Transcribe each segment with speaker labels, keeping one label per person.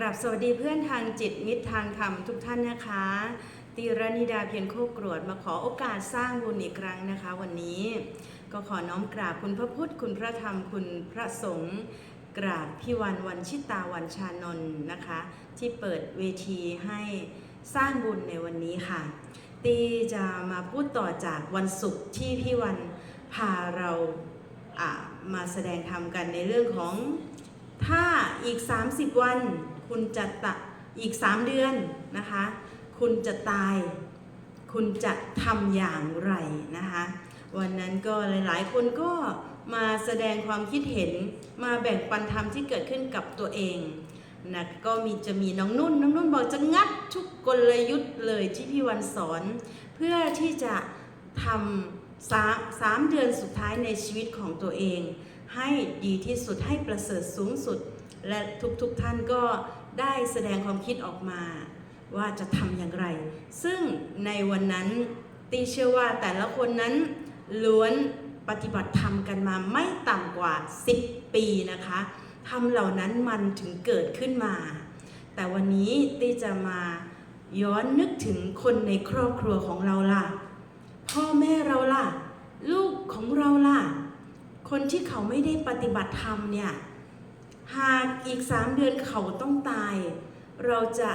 Speaker 1: กราบสวัสดีเพื่อนทางจิตมิตรทางธรรมทุกท่านนะคะตีรณิดาเพียรโคกรวดมาขอโอกาสสร้างบุญอีกครั้งนะคะ วันนี้ก็ขอน้อมกราบคุณพระพุทธ คุณพระธรรมคุณพระสงฆ์กราบพี่วันวันชิตาวันชานนท์นะคะ ที่เปิดเวทีให้สร้างบุญในวันนี้ค่ะ ตีจะมาพูดต่อจากวันศุกร์ที่พี่วันพาเรามาแสดงธรรมกันในเรื่องของถ้าอีก 30 วัน คุณจะตะอีก 3 เดือนนะคะ คุณจะตาย คุณจะทำอย่างไรนะคะ วันนั้นก็หลาย ๆ คนก็มาแสดงความคิดเห็นมาแบ่งปันธรรมที่เกิดขึ้นกับตัวเองนะก็มีจะมีน้องนุ่น น้องนุ่นบอกจะงัดทุกกลยุทธ์เลยที่พี่วันสอน เพื่อที่จะทำสามสามเดือนสุดท้ายในชีวิตของตัวเอง ให้ดีที่สุดให้ประเสริฐสูงสุด และทุกๆทท่านก็ ได้แสดงความคิดออกมาว่าจะทำอย่างไร ซึ่งในวันนั้นตีเชื่อว่าแต่ละคนนั้นล้วนปฏิบัติธรรมกันมาไม่ต่ำกว่า 10 ปีนะคะทำเหล่านั้นมันถึงเกิดขึ้นมา แต่วันนี้ตีจะมาย้อนนึกถึงคนในครอบครัวของเราล่ะ พ่อแม่เราล่ะ ลูกของเราล่ะ คนที่เขาไม่ได้ปฏิบัติธรรมเนี่ย หากอีกสามเดือนเขาต้องตาย เราจะ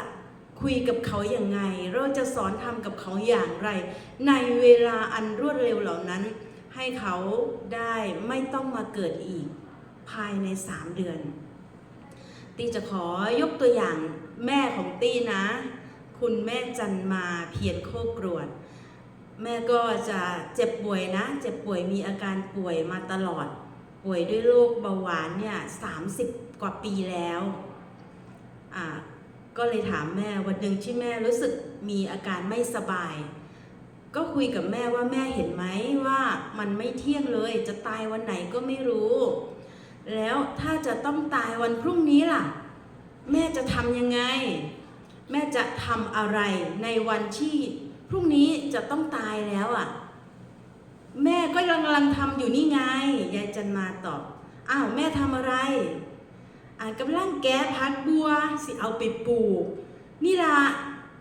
Speaker 1: คุยกับเขาอย่างไง เราจะสอนทำกับเขาอย่างไร ในเวลาอันรวดเร็วเหล่านั้น ให้เขาได้ไม่ต้องมาเกิดอีก ภายในสามเดือน ตีจะขอยกตัวอย่างแม่ของตีนะ คุณแม่จันมาเพียรโคกรวด แม่ก็จะเจ็บป่วยนะ เจ็บป่วยมีอาการป่วยมาตลอด ป่วยด้วยโรคเบาหวานเนี่ยสามสิบ กว่าปีแล้วอ่าก็เลยถามแม่วันหนึ่งที่แม่รู้สึกมีอาการไม่สบาย ก็คุยกับแม่ว่าแม่เห็นไหมว่ามันไม่เที่ยงเลย จะตายวันไหนก็ไม่รู้ แล้วถ้าจะต้องตายวันพรุ่งนี้ล่ะ แม่จะทำยังไง แม่จะทำอะไรในวันที่พรุ่งนี้จะต้องตายแล้วอะ แม่ก็กำลังทำอยู่นี่ไงยายจันมาตอบอ้าวแม่ทำอะไร อ่ากำลังแก้พักบัวสิเอาไปปลูก นี่ละ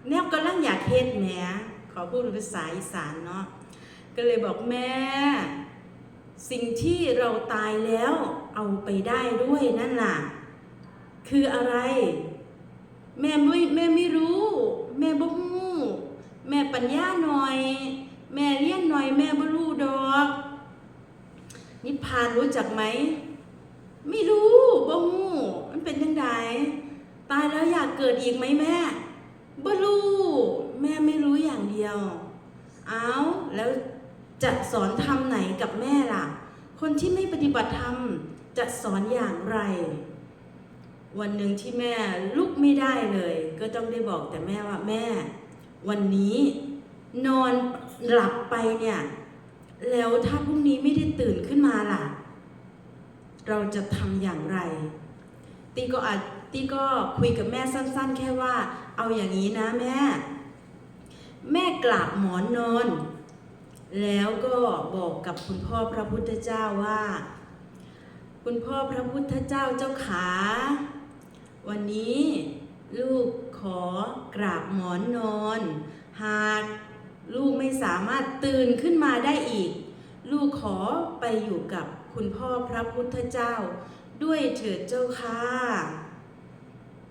Speaker 1: แนบกำลังอยากเฮ็ดแหมขอพูดภาษาอีสานเนาะก็เลยบอกแม่ สิ่งที่เราตายแล้วเอาไปได้ด้วยนั่นล่ะ คืออะไร แม่ไม่แม่ไม่รู้ แม่บ่ฮู้แม่ปัญญาหน่อย แม่เรียนหน่อยแม่บ่รู้ดอก นิพพานรู้จักไหม ไม่รู้บ่ฮู้มันเป็นยังไงตายแล้วอยากเกิดอีกไหมแม่บ่รู้แม่ไม่รู้อย่างเดียว เอาแล้วจะสอนทำไหนกับแม่ล่ะ คนที่ไม่ปฏิบัติธรรมจะสอนอย่างไร วันหนึ่งที่แม่ลุกไม่ได้เลย ก็ต้องได้บอกแต่แม่ว่าแม่ วันนี้นอนหลับไปเนี่ย แล้วถ้าพรุ่งนี้ไม่ได้ตื่นขึ้นมาล่ะ เราจะทำอย่างไร ตีก็อาจตีก็คุยกับแม่สั้นๆ แค่ว่า เอาอย่างนี้นะแม่ แม่กราบหมอนนอน แล้วก็บอกกับคุณพ่อพระพุทธเจ้าว่า คุณพ่อพระพุทธเจ้าเจ้าขา วันนี้ลูกขอกราบหมอนนอน หากลูกไม่สามารถตื่นขึ้นมาได้อีก ลูกขอไปอยู่กับ คุณพ่อพระพุทธเจ้า ด้วยเถิดเจ้าค่ะ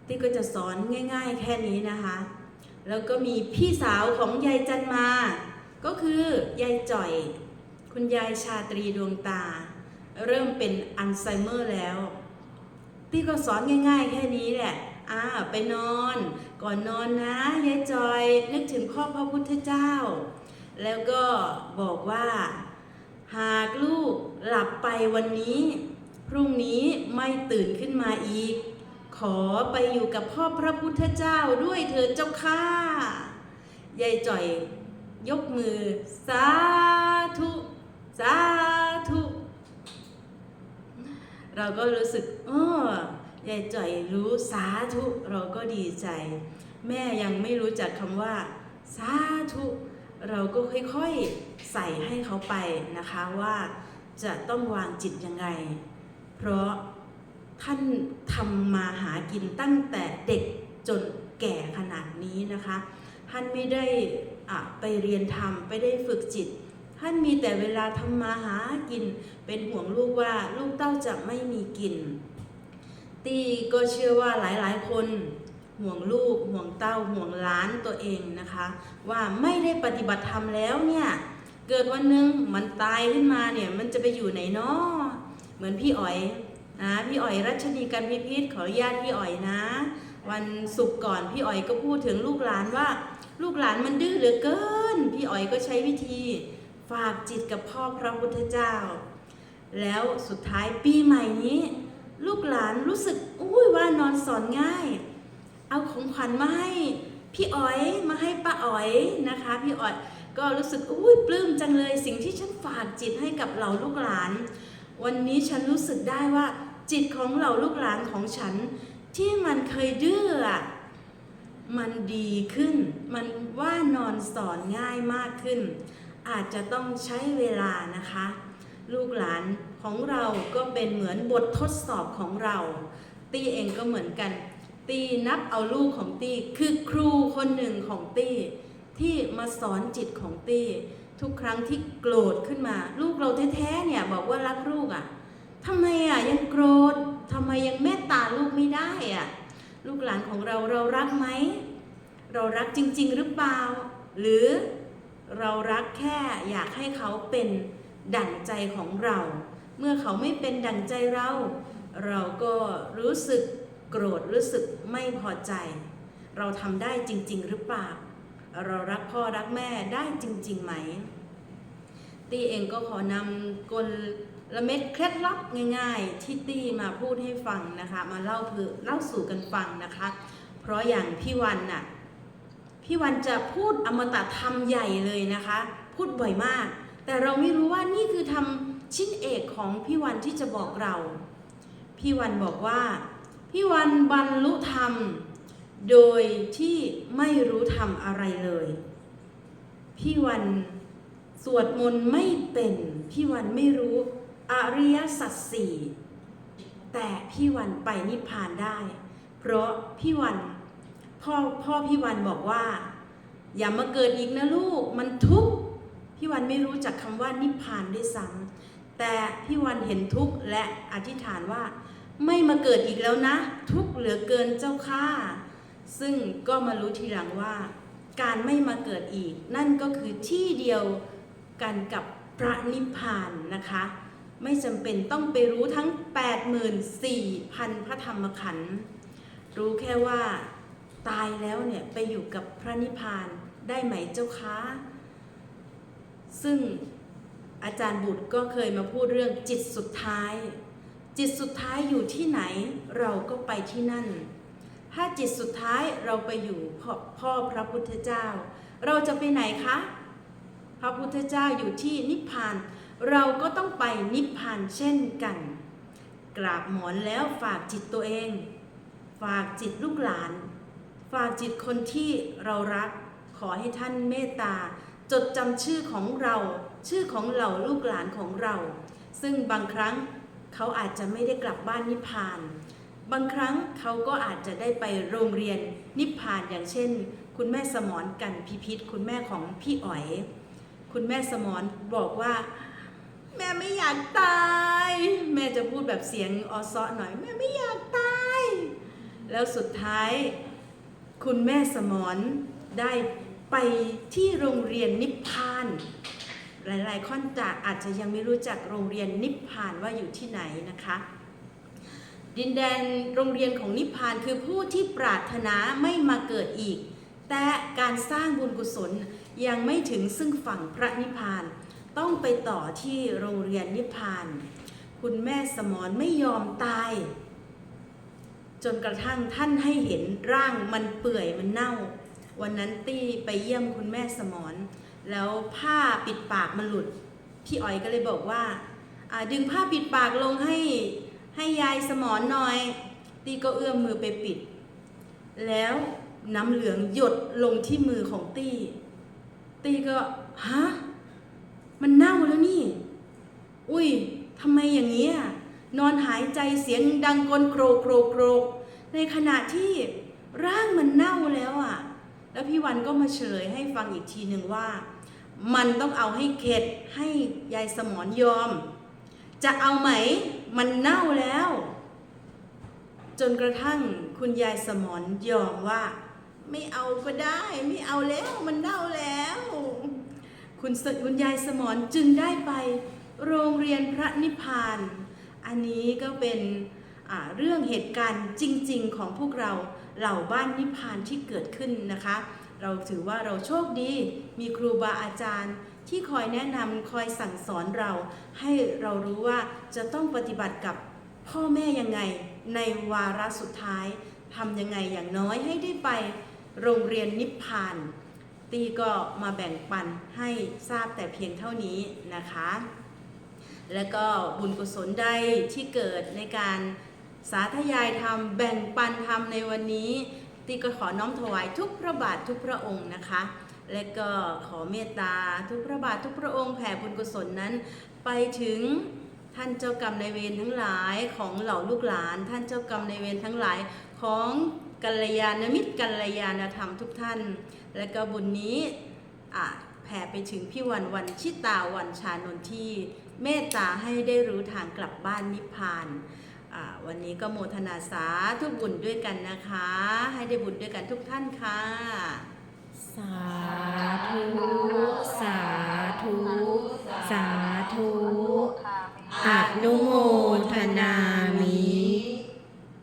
Speaker 1: ที่ก็จะสอนง่าย ๆ แค่นี้นะคะ แล้วก็มีพี่สาวของยายจันมา ก็คือยายจ่อย คุณยายชาตรีดวงตา เริ่มเป็นอัลไซเมอร์แล้วที่ก็สอนง่าย ๆ แค่นี้แหละอ่าไปนอน ก่อนนอนนะยายจอย นึกถึงพ่อพระพุทธเจ้า แล้วก็บอกว่า หากลู หลับไปวันนี้ พรุ่งนี้ไม่ตื่นขึ้นมาอีก ขอไปอยู่กับพ่อพระพุทธเจ้าด้วยเถิดเจ้าค่ะ ยายจ่อย ยกมือ สาธุ สาธุ เราก็รู้สึกอ้อยายจ่อยรู้สาธุเราก็ดีใจ แม่ยังไม่รู้จักคำว่า สาธุ เราก็ค่อยๆใส่ให้เขาไปนะคะว่า จะต้องวางจิตยังไง เพราะท่านทำมาหากินตั้งแต่เด็กจนแก่ขนาดนี้นะคะ ท่านไม่ได้อะไปเรียนทำไปได้ฝึกจิต ท่านมีแต่เวลาทำมาหากิน เป็นห่วงลูกว่าลูกเต้าจะไม่มีกิน ตีก็เชื่อว่าหลายๆ คนห่วงลูกห่วงเต้าห่วงล้านตัวเองนะคะ ว่าไม่ได้ปฏิบัติธรรมแล้วเนี่ย เกิดวันหนึ่งมันตายขึ้นมาเนี่ยมันจะไปอยู่ไหนเนาะเหมือนพี่อ๋อยนะพี่อ๋อยรัชนีการพิพิธขออนุญาตพี่อ๋อยนะ วันศุกร์ก่อนพี่อ๋อยก็พูดถึงลูกหลานว่า ลูกหลานมันดื้อเหลือเกิน พี่อ๋อยก็ใช้วิธีฝากจิตกับพ่อพระพุทธเจ้า แล้วสุดท้ายปีใหม่นี้ ลูกหลานรู้สึกอุ้ยว่านอนสอนง่าย เอาของขวัญมาให้พี่อ๋อยมาให้ป้าอ๋อยนะคะ พี่อ๋อย ก็รู้สึกอุ้ยปลื้มจังเลยสิ่งที่ฉันฝากจิตให้กับเหล่าลูกหลาน วันนี้ฉันรู้สึกได้ว่า จิตของเหล่าลูกหลานของฉัน ที่มันเคยดื้อมันดีขึ้น มันว่านอนสอนง่ายมากขึ้น อาจจะต้องใช้เวลานะคะ ลูกหลานของเราก็เป็นเหมือนบททดสอบของเรา ตี้เองก็เหมือนกัน ตี้นับเอาลูกของตี้คือครูคนหนึ่งของตี้ ที่มาสอนจิตของตี้ทุกครั้งที่โกรธขึ้นมา ลูกเราแท้ๆเนี่ยบอกว่ารักลูกอะ่ะทำไมอะยังโกรธทำไมยังเมตตาลูกไม่ได้อะลูกหลานของเราเรารักไหมเรารักจริง ๆ หรือเปล่า หรือเรารักแค่อยากให้เขาเป็นดั่งใจของเรา เมื่อเขาไม่เป็นดั่งใจเรา เราก็รู้สึกโกรธรู้สึกไม่พอใจ เราทำได้จริง ๆ หรือเปล่า เรารักพ่อรักแม่ได้จริง ๆ ไหม ตีเองก็ขอนำกลละเม็ดเคล็ดลับง่าย ๆ ที่ตี้มาพูดให้ฟังนะคะ มาเล่าเพื่อเล่าสู่กันฟังนะคะ เพราะอย่างพี่วันน่ะพี่วันจะพูดอมตะธรรมใหญ่เลยนะคะ พูดบ่อยมาก แต่เราไม่รู้ว่านี่คือทำชิ้นเอกของพี่วันที่จะบอกเรา พี่วันบอกว่า พี่วันบรรลุธรรม โดยที่ไม่รู้ธรรมอะไรเลย พี่วันสวดมนต์ไม่เป็น พี่วันไม่รู้อริยสัจสี่แต่พี่วันไปนิพพานได้ เพราะพี่วันพ่อพ่อพี่วันบอกว่า อย่ามาเกิดอีกนะลูกมันทุกข์พี่วันไม่รู้จักคำว่านิพพานด้วยซ้ำแต่พี่วันเห็นทุกข์และอธิษฐานว่า ไม่มาเกิดอีกแล้วนะ ทุกข์เหลือเกินเจ้าข้า ซึ่งก็มารู้ทีหลังว่า การไม่มาเกิดอีก นั่นก็คือที่เดียวกันกับพระนิพพานนะคะ ไม่จำเป็นต้องไปรู้ทั้ง 84,000 พระธรรมขันธ์รู้แค่ว่าตายแล้วเนี่ยไปอยู่กับพระนิพพานได้ไหมเจ้าคะ ซึ่งอาจารย์บุตรก็เคยมาพูดเรื่องจิตสุดท้าย จิตสุดท้ายอยู่ที่ไหนเราก็ไปที่นั่น ถ้าจิตสุดท้ายเราไปอยู่พ่อพระพุทธเจ้า เราจะไปไหนคะ พระพุทธเจ้าอยู่ที่นิพพาน เราก็ต้องไปนิพพานเช่นกัน กราบหมอนแล้วฝากจิตตัวเอง ฝากจิตลูกหลาน ฝากจิตคนที่เรารัก ขอให้ท่านเมตตา จดจำชื่อของเรา ชื่อของเหล่าลูกหลานของเรา ซึ่งบางครั้งเขาอาจจะไม่ได้กลับบ้านนิพพาน บางครั้งเขาก็อาจจะได้ไปโรงเรียนนิพพานอย่างเช่น คุณแม่สมรกันพิพิธ คุณแม่ของพี่อ๋อย คุณแม่สมรบอกว่า แม่ไม่อยากตาย แม่จะพูดแบบเสียงออซอหน่อย แม่ไม่อยากตาย แล้วสุดท้าย คุณแม่สมรได้ไปที่โรงเรียนนิพพาน หลายๆคนจะอาจจะยังไม่รู้จักโรงเรียนนิพพานว่าอยู่ที่ไหนนะคะ ดินแดนโรงเรียนของนิพพานคือผู้ที่ปรารถนาไม่มาเกิดอีก แต่การสร้างบุญกุศลยังไม่ถึงซึ่งฝั่งพระนิพพาน ต้องไปต่อที่โรงเรียนนิพพาน คุณแม่สมรไม่ยอมตาย จนกระทั่งท่านให้เห็นร่างมันเปื่อยมันเน่า วันนั้นตี้ไปเยี่ยมคุณแม่สมรแล้วผ้าปิดปากมันหลุด พี่อ๋อยก็เลยบอกว่าอ่าดึงผ้าปิดปากลงให้ ให้ยายสมรหน่อย ตี้ก็เอื้อมมือไปปิด แล้วน้ำเหลืองหยดลงที่มือของตี้ ตี้ก็ฮะมันเน่าแล้วนี่ อุ้ยทำไมอย่างนี้อะนอนหายใจเสียงดังกลโครกโครกโครกในขณะที่ร่างมันเน่าแล้วอะ แล้วพี่วันก็มาเฉลยให้ฟังอีกทีหนึ่งว่า มันต้องเอาให้เข็ดให้ยายสมอนยอม จะเอาไหม มันเน่าแล้ว จนกระทั่งคุณยายสมอนยอมว่า ไม่เอาก็ได้ ไม่เอาแล้วมันเน่าแล้ว คุณคุณยายสมอนจึงได้ไปโรงเรียนพระนิพพาน อันนี้ก็เป็นเรื่องเหตุการณ์จริง ๆ ของพวกเราเหล่าบ้านนิพพานที่เกิดขึ้นนะคะ เราถือว่าเราโชคดีมีครูบาอาจารย์ ที่คอยแนะนำคอยสั่งสอนเรา ให้เรารู้ว่าจะต้องปฏิบัติกับพ่อแม่ยังไง ในวาระสุดท้ายทำยังไงอย่างน้อยให้ได้ไปโรงเรียนนิพพาน ตีก็มาแบ่งปันให้ทราบแต่เพียงเท่านี้นะคะ แล้วก็บุญกุศลใดที่เกิดในการสาธยายธรรมแบ่งปันธรรมในวันนี้ ตีก็ขอน้อมถวายทุกพระบาททุกพระองค์นะคะ และก็ขอเมตตาทุกพระบาททุกพระองค์แผ่บุญกุศลนั้น ไปถึงท่านเจ้ากรรมในายเวรทั้งหลายของเหล่าลูกหลาน ท่านเจ้ากรรมในายเวรทั้งหลายของกัลยาณมิตรกัลยาณธรรมทุกท่าน และก็บุญนี้แผ่ไปถึงพี่วันวันชิตาวันชานนที่ เมตตาให้ได้รู้ทางกลับบ้านนิพพานวันนี้ก็โมทนาสาธุบุญด้วยกันนะคะ ให้ได้บุญด้วยกันทุกท่านค่ะ
Speaker 2: สาธุสาธุสาธุอนุโมทนามิ